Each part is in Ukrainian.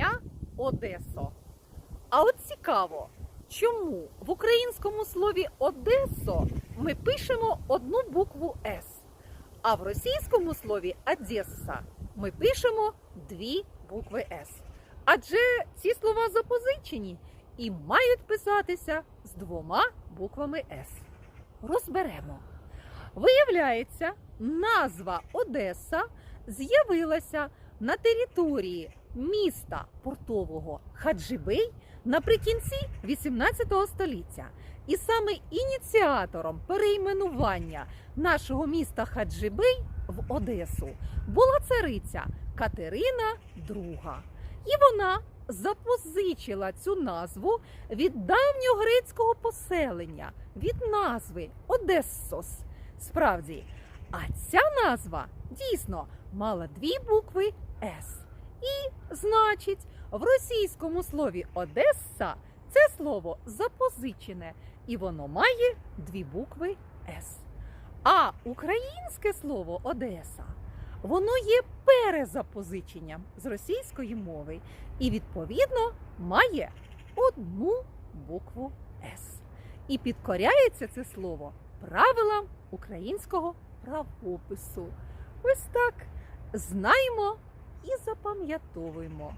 дня, Одесо. А от цікаво, чому в українському слові Одесо ми пишемо одну букву С, а в російському слові Одеса ми пишемо дві букви С. Адже ці слова запозичені і мають писатися з двома буквами С. Розберемо. Виявляється, назва Одеса з'явилася на території міста портового Хаджибей наприкінці 18 століття. І саме ініціатором перейменування нашого міста Хаджибей в Одесу була цариця Катерина II. І вона запозичила цю назву від давньогрецького поселення, від назви Одессос. Справді, а ця назва дійсно мала дві букви С. І, значить, в російському слові Одеса це слово запозичене, і воно має дві букви С. А українське слово Одеса воно є перезапозиченням з російської мови і, відповідно, має одну букву С. І підкоряється це слово правилам українського правопису. Ось так знаємо і запам'ятовуємо.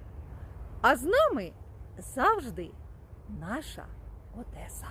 А з нами завжди наша Одеса.